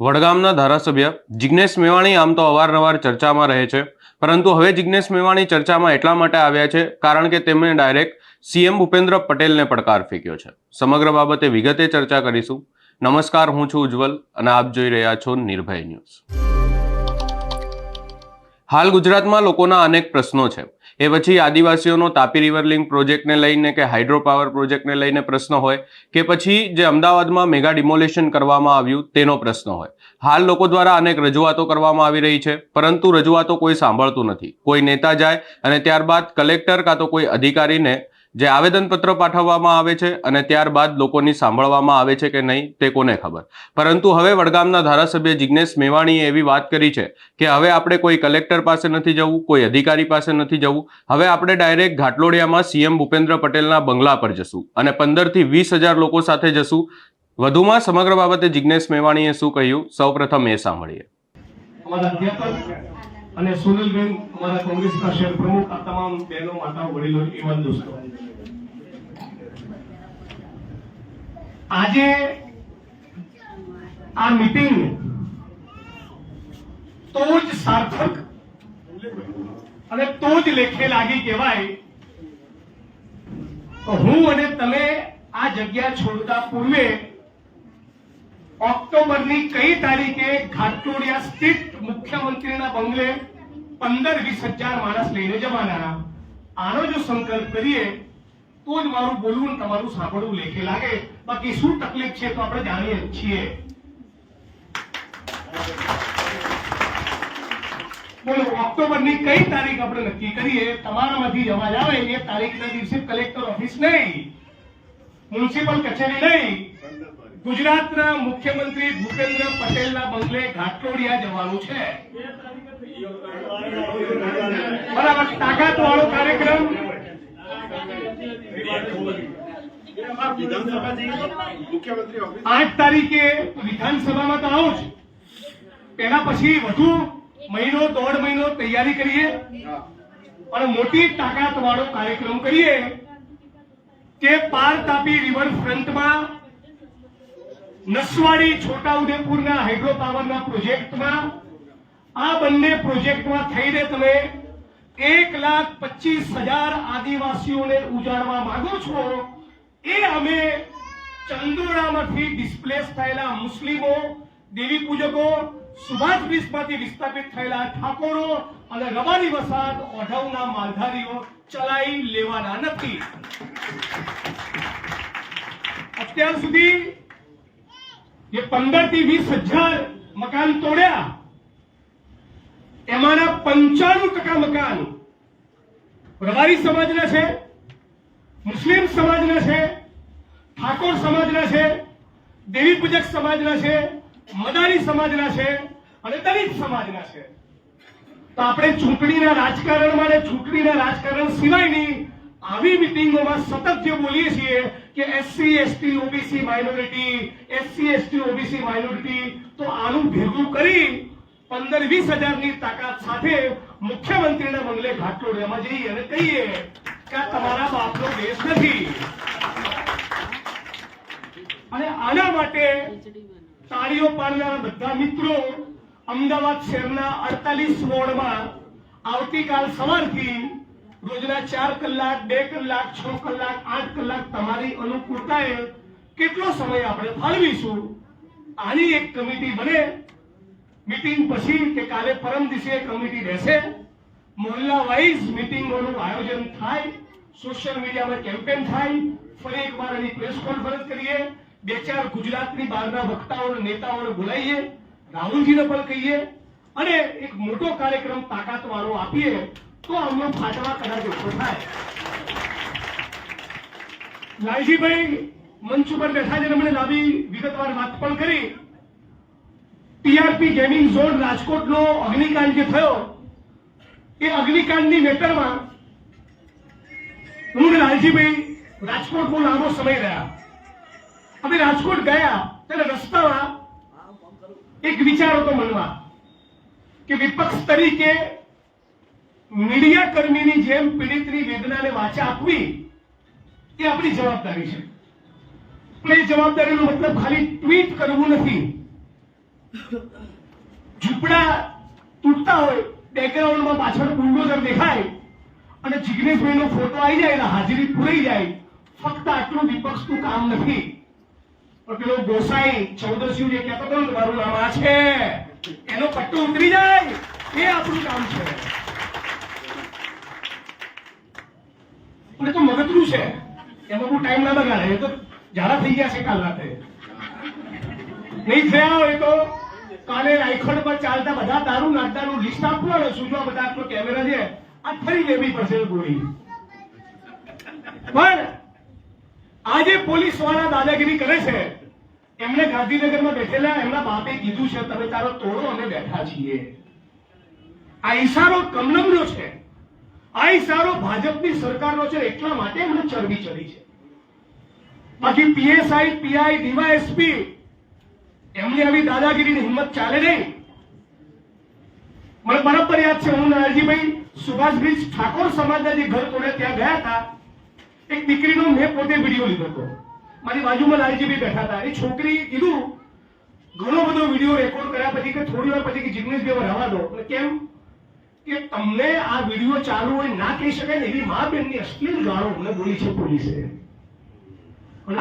વડગામના ધારાસભ્ય જિજ્ઞેશ મેવાણી આમ તો અવારનવાર ચર્ચામાં રહે છે. પરંતુ હવે જિજ્ઞેશ મેવાણી ચર્ચામાં એટલા માટે આવ્યા છે કારણ કે તેમણે ડાયરેક્ટ સીએમ ભૂપેન્દ્ર પટેલને પડકાર ફેંક્યો છે. સમગ્ર બાબતે વિગતે ચર્ચા કરીશું. નમસ્કાર, હું છું ઉજ્જવલ અને આપ જોઈ રહ્યા છો નિર્ભય ન્યૂઝ. હાલ ગુજરાતમાં લોકોના અનેક પ્રશ્નો છે. એ પછી આદિવાસીઓનો તાપી રિવર લિંક પ્રોજેક્ટને લઈને કે હાઇડ્રો પાવર પ્રોજેક્ટને લઈને પ્રશ્ન હોય કે પછી જે અમદાવાદમાં મેગા ડિમોલેશન કરવામાં આવ્યું તેનો પ્રશ્ન હોય. હાલ લોકો દ્વારા અનેક રજૂઆતો કરવામાં આવી રહી છે, પરંતુ રજૂઆતો કોઈ સાંભળતું નથી. કોઈ નેતા જાય અને ત્યારબાદ કલેક્ટર કાં તો કોઈ અધિકારીને જે આવેદનપત્ર પાઠવવામાં આવે છે અને ત્યારબાદ લોકોની સાંભળવામાં આવે છે કે નહીં, તે કોને ખબર? પરંતુ હવે વડગામના ધારાસભ્ય જિજ્ઞેશ મેવાણીએ એવી વાત કરી છે કે હવે આપણે કોઈ કલેક્ટર પાસે નથી જવું, કોઈ અધિકારી પાસે નથી જવું. હવે આપણે ડાયરેક્ટ ઘાટલોડિયામાં સીએમ ભૂપેન્દ્ર પટેલના બંગલા પર જશું અને પંદરથી વીસ હજાર લોકો સાથે જશું. વધુમાં સમગ્ર બાબતે જિજ્ઞેશ મેવાણીએ શું કહ્યું? સૌપ્રથમ એ સાંભળીએ. અને સુનિલબેન, અમારા કોંગ્રેસના શહેર પ્રમુખ, આ તમામ બહેનો, માતાઓ, વડીલો યુવાન દોસ્તો. આજે આ મીટિંગ તો જ સાર્થક અને તો જ લેખે લાગી કહેવાય. હું અને તમે આ જગ્યા છોડતા પૂર્વે ઓક્ટોબરની કઈ તારીખે ઘાટલોડિયા સ્થિત મુખ્યમંત્રીના બંગલે પંદર વીસ હજાર માણસ લઈને જવાના? આનો જો સંકલ્પ કરીએ, તો જ મારું બોલવું તમારું સાંભળવું લેખે લાગે. બાકી શું તકલીફ છે તો આપણે જાણીએ છીએ. બોલો, ઓક્ટોબરની કઈ તારીખ આપણે નક્કી કરીએ? તમારામાંથી અવાજ આવે એ તારીખના દિવસે કલેક્ટર ઓફિસ નહીં? મ્યુનિસિપલ કચેરી નહીં? ગુજરાતના મુખ્યમંત્રી ભૂપેન્દ્ર પટેલના બંગલે ઘાટલોડિયા જવાનું છે. બરાબર તાકાત વાળો કાર્યક્રમ. આઠ તારીખે વિધાનસભામાં તો આવું જ. તેના પછી વધુ મહિનો, દોઢ મહિનો તૈયારી કરીએ. અને મોટી તાકાત વાળો કાર્યક્રમ કરીએ કે પાર તાપી રિવર ફ્રન્ટમાં નસવાડી છોટાઉદેપુરના હાઇડ્રો પાવરના પ્રોજેક્ટમાં આ બંને પ્રોજેક્ટમાં થઈને તમે એક લાખ પચીસ હજાર આદિવાસીઓને ઉજાડવા માંગો છો, એ અમે ચંદોડામાંથી ડિસ્પ્લેસ થયેલા મુસ્લિમો, દેવી પૂજકો, સુભાષ બ્રિજમાંથી વિસ્થાપિત થયેલા ઠાકોરો અને રબારી વસાદ ઓઢવના માલધારીઓ ચલાવી લેવાના નથી. અત્યાર સુધી જે પંદરથી વીસ હજાર મકાન તોડ્યા એમાંના પંચાણું ટકા મકાન રવારી સમાજના છે મુસ્લિમ સમાજના છે ઠાકોર સમાજના છે દેવી પૂજક સમાજના છે મદારી સમાજના છે અને દલિત સમાજના છે તો આપણે ચૂંટણીના રાજકારણમાં અને ચૂંટણીના રાજકારણ સિવાયની આવી મિટિંગોમાં સતત જે બોલીએ છીએ કે S C, S T, O B C minority, S C, S T, O B C minority, તો આનું ભેગું કરી પંદર, વીસ હજારની તાકાત સાથે મુખ્યમંત્રીના બંગલે ઘાટલોડિયામાં જઈએ અને કહીએ કે તમારા બાપનો દેશ નથી. અને આના માટે તાળીઓ પાડનારા બધા મિત્રો અમદાવાદ શહેરના અડતાલીસ વોર્ડમાં આવતીકાલ સવારથી રોજના ચાર કલાક, બે કલાક, છ કલાક, આઠ કલાક તમારી અનુકૂળતાએ કેટલો સમય આપણે ફાળવીશું? આની એક કમિટી બને. મીટિંગ પછી કે કાલે પરમ દિવસે કમિટી રહેશે મોહલ્લા વાઇઝ મીટિંગોનું આયોજન થાય. સોશિયલ મીડિયામાં કેમ્પેન થાય. ફરી એકવાર એની પ્રેસ કોન્ફરન્સ કરીએ. બે ચાર ગુજરાતની બહારના વક્તાઓને નેતાઓને બોલાવીએ. રાહુલજીને પણ કહીએ. અને એક મોટો કાર્યક્રમ તાકાત વાળો આપીએ. તો આમનો ફાટવા કદાચ ઊભો થાય લાલજીભાઈ મંચ ઉપર બેઠા છે મને લાંબી વિગતવાર વાત પણ કરી. ટીઆરપી ગેમિંગ ઝોન રાજકોટનો અગ્નિકાંડ જે થયો, એ અગ્નિકાંડની મેટરમાં હું લાલજીભાઈ રાજકોટ બહુ લાંબો સમય રહ્યા. અમે રાજકોટ ગયા ત્યારે રસ્તામાં એક વિચાર હતો મનમાં કે વિપક્ષ તરીકે મીડિયા કર્મીની જેમ પીડિતની વેદનાને વાચા આપવી એ આપણી જવાબદારી છે. એ જવાબદારીનો મતલબ ખાલી ટ્વીટ કરવું નથી. ઝૂંપડા તૂટતા હોય બેકગ્રાઉન્ડમાં પાછળ બુલડોઝર દેખાય અને જિગ્નેશભાઈનો ફોટો આવી જાય અને હાજરી પૂરી જાય. ફક્ત આટલું વિપક્ષનું કામ નથી. પણ પેલો ગોસાઈ ચૌદસ્યુ જે કહેતો હતો, મારું નામ આ છે. એનો પટ્ટો ઉતરી જાય. એ આપણું કામ છે. પણ એ તો મગજનું છે. એમાં બહુ ટાઈમ ના બગાડે એ તો ઝાડા થઈ ગયા છે કાલ રાતે. નહીં થયા હોય તો કાલે રાયખડ પર ચાલતા બધા દારૂ નાખતાનું લિસ્ટ આપવાનું સૂચવા બધા આટલો કેમેરા છે. આ ફરી લેવી પડશે ગોળી. પણ આજે પોલીસવાળા દાદાગીરી કરે છે. એમને ગાંધીનગરમાં બેઠેલા એમના બાપે કીધું છે, તમે તારો તોડો અમે બેઠા છીએ. આ ઈશારો કમલમનો છે. આ ઇશારો ભાજપની સરકારનો છે, એટલા માટે એમને ચરબી ચડી છે. બાકી પીએસઆઈ, પીઆઈ, ડીવાયએસપી, એમની આવી દાદાગીરીની હિંમત ચાલે નહીં. મને બરાબર યાદ છે, હું નારજીભાઈ સુભાષભાઈ ઠાકોર સમાજના જે ઘર કોને ત્યાં ગયા હતા, એક દીકરીનો મેં પોતે વીડિયો લીધો હતો. મારી બાજુમાં લાલજીભાઈ બેઠા હતા. એ છોકરી કીધું, ઘણો બધો વીડિયો રેકોર્ડ કર્યા પછી કે થોડી વાર પછી કે જિગ્નેશભાઈ રવા દો. કેમ? કે તમને આ વીડિયો ચાલુ હોય ના કહી શકાય ને એવી મા બેનની અશ્લીલ ગાળો અમને બોલી છે પોલીસે.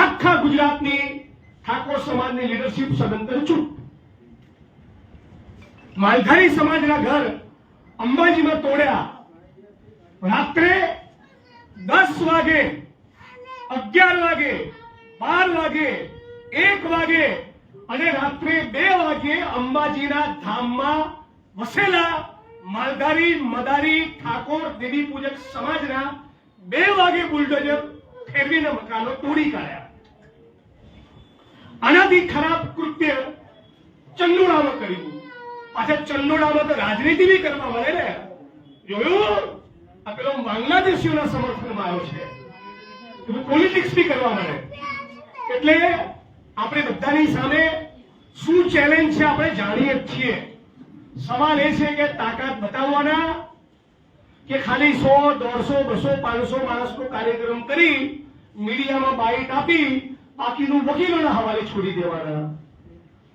આખા ગુજરાતની ઠાકોર સમાજની લીડરશીપ સદંતર ચૂપ. માલધારી સમાજના ઘર અંબાજીમાં તોડ્યા. રાત્રે દસ વાગે, અગિયાર વાગે, બાર વાગે, એક વાગે અને રાત્રે બે વાગે અંબાજીના ધામમાં વસેલા માલધારી મદારી ઠાકોર દેવી પૂજક સમાજના બે વાગે બુલડોઝર ફેરવીને મકાનો તોડી કાઢ્યા. આનાથી ખરાબ કૃત્ય ચંદુડામાં કર્યું. પાછા ચંદુડામાં તો રાજનીતિ બી કરવા મળે ને. જોયું? આ પેલો બાંગ્લાદેશીઓના સમર્થનમાં આવ્યો છે. પોલિટિક્સ બી કરવા મળે. એટલે આપણે બધાની સામે શું ચેલેન્જ છે આપણે જાણીએ જ છીએ. સવાલ એ છે કે તાકાત બતાવવાના કે ખાલી સો, દોઢસો, બસો, પાંચસો માણસનો કાર્યક્રમ કરી મીડિયામાં બાઇટ આપી બાકીનું વકીલોના હવાલે છોડી દેવાના.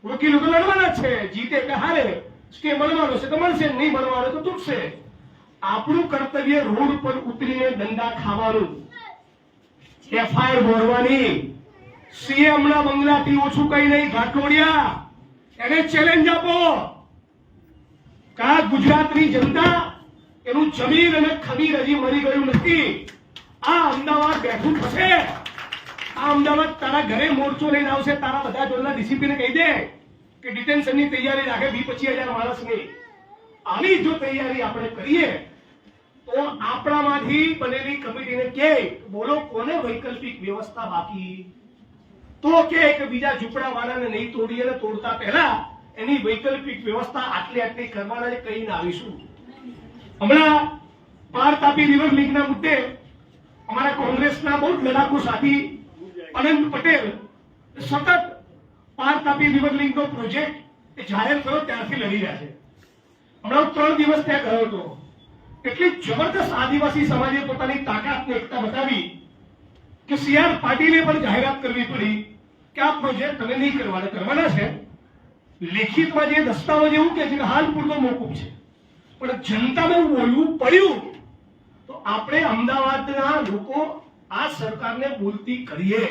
વકીલો તો લડવાના છે, જીતે કે હારે કે મળવાનો છે, તો મળશે, નહીં મળવાનો તો તૂટશે. આપણું કર્તવ્ય રોડ પર ઉતરીને દંડા ખાવાનું. એફઆઈઆર ભરવાની સીએમ ના બંગલાથી ઓછું કઈ નહીં, ઘાટોડિયા. એને ચેલેન્જ આપો. કે ગુજરાતની જનતા એનું જમીન અને ખમીર હજી મરી ગયું નથી? આ અમદાવાદ બેઠું થશે? આ અમદાવાદ તારા ઘરે મોરચો લઈને આવશે, તારા બધા જોડના ડીસીપીને કહી દે કે ડિટેન્શનની તૈયારી રાખે વી પચીસ હજાર માણસની. આવી જો તૈયારી આપણે કરીએ, તો આપણામાંથી બનેલી કમિટીને કે, બોલો કોને વૈકલ્પિક વ્યવસ્થા બાકી? તો કે બીજા ઝૂંપડા વાળાને નહીં તોડીએ તોડતા પહેલા એની વૈકલ્પિક વ્યવસ્થા આટલી આટલી કરવાના કહીને આવીશું. હમણાં પાર તાપી રિવર લિંકના મુદ્દે અમારા કોંગ્રેસના બહુ લડાકુ સાથી અનંત પટેલ સતત પાર તાપી રિવર લિંકનો પ્રોજેક્ટ એ જાહેર થયો ત્યારથી લડી રહ્યા છે. હમણાં ત્રણ દિવસ ત્યાં ગયો હતો. એટલી જબરદસ્ત આદિવાસી સમાજે પોતાની તાકાત એકતા બતાવી કે સી આર પાટીલે પણ જાહેરાત કરવી પડી કે આ પ્રોજેક્ટ તમે નહીં કરવાના કરવાના છે. લેખિતમાં જે દસ્તાવેજ એવું કે છે કે હાલ પૂરતો મોકૂફ છે. પણ જનતાને બોલવું પડ્યું, તો આપણે અમદાવાદના લોકો આ સરકારને બોલતી કરીએ.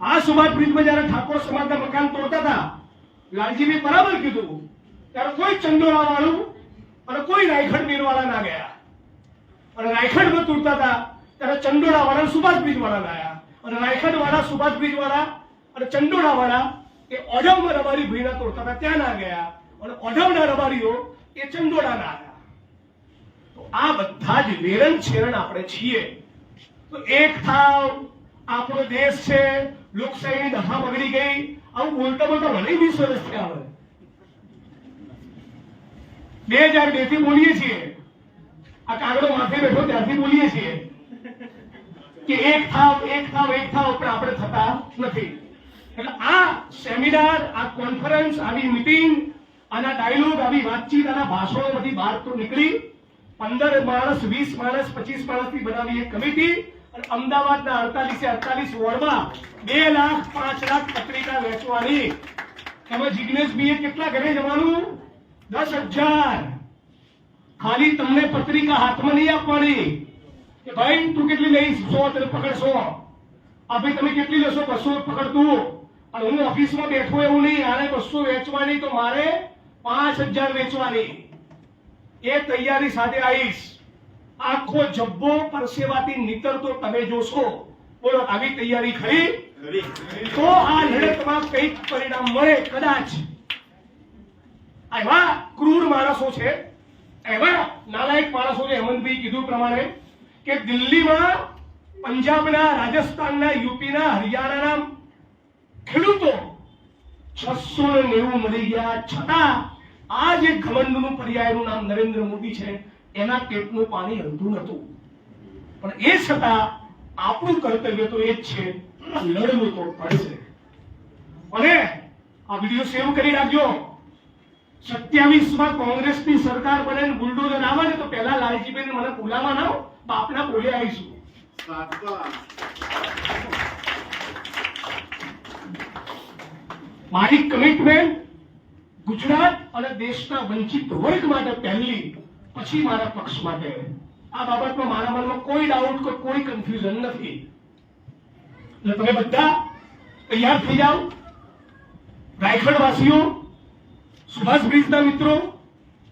આ સુભાષ બ્રિજમાં જયારે ઠાકોર સમાજના મકાન તોડતા હતા લાલજીભાઈ બરાબર કીધું ત્યારે કોઈ ચંદોરા વાળું અને કોઈ રાયખડ મીરવાળા ના ગયા. અને રાયખડમાં તૂટતા હતા, ત્યારે ચંડોળા વાળા સુભાષ બ્રિજ વાળા લાયા અને રાયખડ વાળા સુભાષ બ્રિજ વાળા અને ચંડોળા વાળા એ ઓઢવમાં રબારી ભીના તોડતા હતા ત્યાં ના ગયા અને ઓઢવના રબારીઓ એ ચંડોળા ના આવ્યા. તો આ બધા જ વેરણ છેરણ આપણે છીએ. તો એક થાવ, આપણો દેશ છે, લોકશાહીની દફા બગડી ગઈ. આવું બોલતા બોલતા મને વીસ વર્ષ થયા હવે. બે હજાર બેથી બોલીએ છીએ. આ કાગડો માથે બેઠો ત્યારથી બોલીએ છીએ. કે એક થાવ એક થાવ એક થાવ, પણ આપણે થતા નથી. આ સેમિનાર, આ કોન્ફરન્સ આવી મીટિંગ આના ડાયલોગ આવી વાતચીત, આના ભાષણો બધી બહાર તો નીકળી. પંદર માણસ, વીસ માણસ, પચીસ માણસથી બનાવી એક કમિટી અને અમદાવાદના અડતાલીસે અડતાલીસ વોર્ડમાં બે લાખ પાંચ લાખ પત્રિકા વેચવાની એમાં જિજ્ઞેશભાઈએ કેટલા ઘરે જવાનું? દસ હજાર. ખાલી તમને પત્રિકા હાથમાં નહીં આપવાની. કે ભાઈ, તું કેટલી લઈશ? સો, તને પકડશો. આ ભાઈ, તમે કેટલી લેશો? બસો પકડતું. અને હું ઓફિસમાં બેઠો એવું નહીં આને બસો વેચવાની તો મારે પાંચ હજાર વેચવાની. એ તૈયારી સાથે આવીશ. આખો જબ્બો પરસેવાથી નીતરતો તમે જોશો. બોલો આવી તૈયારી ખરી? તો આ લડતમાં કંઈક પરિણામ મળે કદાચ. એવા ક્રૂર માણસો છે. એવા નાલાયક માણસો છે હેમંતભાઈ કીધું પ્રમાણે કે દિલ્હીમાં પંજાબના રાજસ્થાનના યુપીના હરિયાણાના ખેડૂતો, છસો ને નેવું મરી ગયા. છતાં આ જે ઘમંડનું પર્યાયનું નામ નરેન્દ્ર મોદી છે, એના પેટનું પાણી હલતું નતું પણ એ છતાં આપણું કર્તવ્ય તો એ જ છે લડવું તો પડશે અને આ વીડિયો સેવ કરી રાખજો. સત્યાવીસમાં કોંગ્રેસની સરકાર બને બુલડોઝર આવે ને તો પહેલા લાલજીભાઈ મને બોલાવા ના બાપના બોલે આવીશું. મારી કમિટમેન્ટ ગુજરાત અને દેશના વંચિત વર્ગ માટે પહેલી, પછી મારા પક્ષ માટે. આ બાબતમાં મારા મનમાં કોઈ ડાઉટ કે કોઈ કન્ફ્યુઝન નથી. એટલે તમે બધા તૈયાર થઈ જાઓ. રાયગઢ વાસીઓ સુભાષ બ્રિજના મિત્રો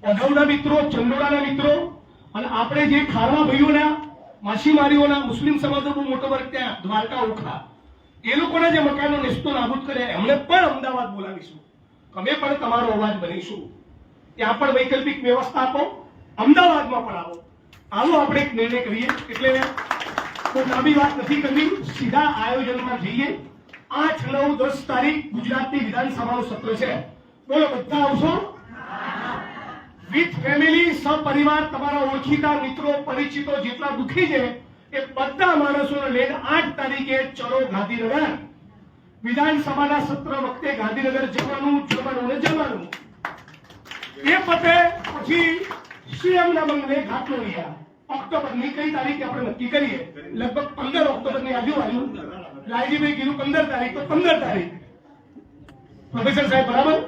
ઓઢવના મિત્રો, ચંદોડાના મિત્રો, અને આપણે જે ખારવા ભાઈઓના, માછીમારીઓના, મુસ્લિમ સમાજનો બહુ મોટો વર્ગ ત્યાં, દ્વારકા, ઓખા. એ લોકોના જે મકાનો નિસ્તો નાબૂદ કર્યા એમને પણ અમદાવાદ બોલાવીશું. અમે પણ તમારો અવાજ બનીશું. ત્યાં પણ વૈકલ્પિક વ્યવસ્થા આપો, અમદાવાદમાં પણ આવો. આવો આપણે એક નિર્ણય કરીએ. એટલે કોઈ લાંબી વાત નથી કરવી. સીધા આયોજનમાં જઈએ. આઠ, નવ, દસ તારીખ ગુજરાતની વિધાનસભાનું સત્ર છે. બોલો, બધા આવશો? વિથ ફેમિલી સપરિવાર, તમારા ઓળખીતા મિત્રો, પરિચિતો જેટલા દુખી છે એ બધા માણસોને લઈને આઠ તારીખે ચલો ગાંધીનગર. વિધાનસભાના સત્ર વખતે ગાંધીનગર જવાનું જવાનું ને જવાનું. એ પતે પછી સીએમના બંગલે ઘાટલો રહ્યા ઓક્ટોબરની કઈ તારીખે આપણે નક્કી કરીએ? લગભગ પંદર ઓક્ટોબરની આજુબાજુ. લાલજીભાઈ કીધું પંદર તારીખ, તો પંદર તારીખ. પ્રોફેસર સાહેબ, બરાબર?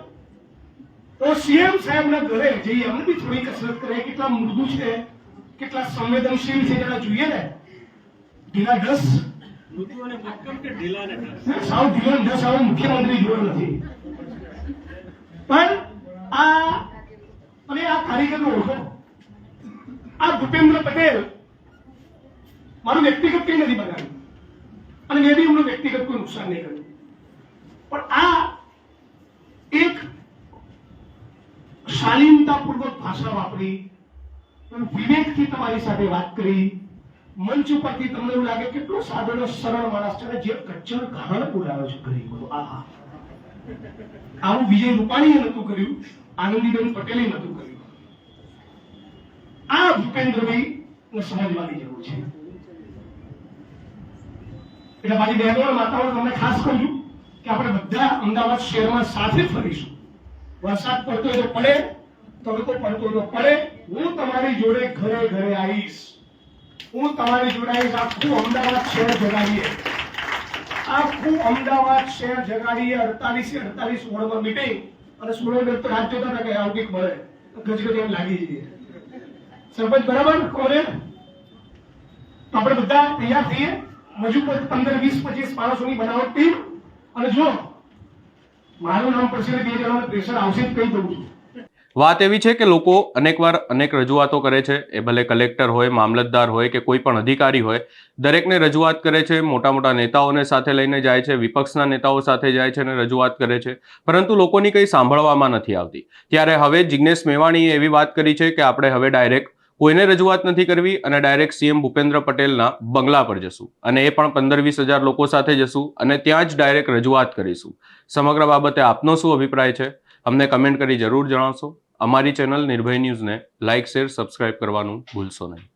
તો સીએમ સાહેબના ઘરે જઈએ. અમને બી થોડી કસરત કરે. કેટલા મૃદુ છે, કેટલા સંવેદનશીલ છે, જરા જોઈએ ને. ઢીલા ઢસ સાવ ઢીલો ને ઢસ મુખ્યમંત્રી જોયો નથી. પણ આ અને આ કાર્યકરનો ઓળખો આ ભૂપેન્દ્ર પટેલ મારું વ્યક્તિગત કઈ નથી બનાવ્યું અને મેં બી એમનું વ્યક્તિગત કોઈ નુકસાન નહીં કર્યું. પણ આ એક શાલીનતાપૂર્વક ભાષા વાપરી વિવેકથી તમારી સાથે વાત કરી મંચ ઉપરથી તમને એવું લાગે કેટલો સાદો સરળ માણસ છે જે કચ્છર ઘાણ બોલાવે છે ગરીબો. આહા. આવું વિજય રૂપાણીએ નતું કર્યું આનંદીબેન પટેલે નતું કર્યું. આ ભૂપેન્દ્રભાઈ ને સમજવાની જરૂર છે. એટલે મારી બહેનો માતાઓ તમને ખાસ કહ્યું કે આપણે બધા અમદાવાદ શહેરમાં સાથે ફરીશું. વરસાદ પડતો તો પડે તડકો પડતો તો પડે. હું તમારી જોડે ઘરે ઘરે આવીશ. હું તમારી જોડાઈશ આખું અમદાવાદ શહેર જગાડીએ. આખું અમદાવાદ શહેર જગાડીએ, અડતાલીસ અડતાલીસ વોર્ડમાં મીટિંગ અને સુરેન્દ્ર તો રાત જોતા હતા કે આવું મળે. ગજગજ એમ લાગી જઈએ. સરપંચ, બરાબર? કોને? આપણે બધા તૈયાર થઈએ. હજુ પંદર, વીસ, પચીસ માણસોની બનાવટ ટીમ. અને જો, મારું નામ પછી બે જણાનું પ્રેશર આવશે જ કહી દઉં છું. વાત એવી છે કે લોકો અનેકવાર અનેક રજૂઆતો કરે છે. એ ભલે કલેક્ટર હોય, મામલતદાર હોય કે કોઈ પણ અધિકારી હોય, દરેકને રજૂઆત કરે છે, મોટા મોટા નેતાઓને સાથે લઈને જાય છે, વિપક્ષના નેતાઓ સાથે જાય છે અને રજૂઆત કરે છે. પરંતુ લોકોની કંઈ સાંભળવામાં નથી આવતી. ત્યારે હવે જિગ્નેશ મેવાણીએ એવી વાત કરી છે કે આપણે હવે ડાયરેક્ટ કોઈને રજૂઆત નથી કરવી અને ડાયરેક્ટ સીએમ ભૂપેન્દ્ર પટેલના બંગલા પર જશું અને એ પણ પંદર વીસ હજાર લોકો સાથે જશું અને ત્યાં જ ડાયરેક્ટ રજૂઆત કરીશું. સમગ્ર બાબતે આપનો શું અભિપ્રાય છે? અમને કમેન્ટ કરી જરૂર જણાવશો. અમારી ચેનલ નિર્ભય ન્યૂઝને લાઇક શેર સબસ્ક્રાઇબ કરવાનું ભૂલશો નહીં.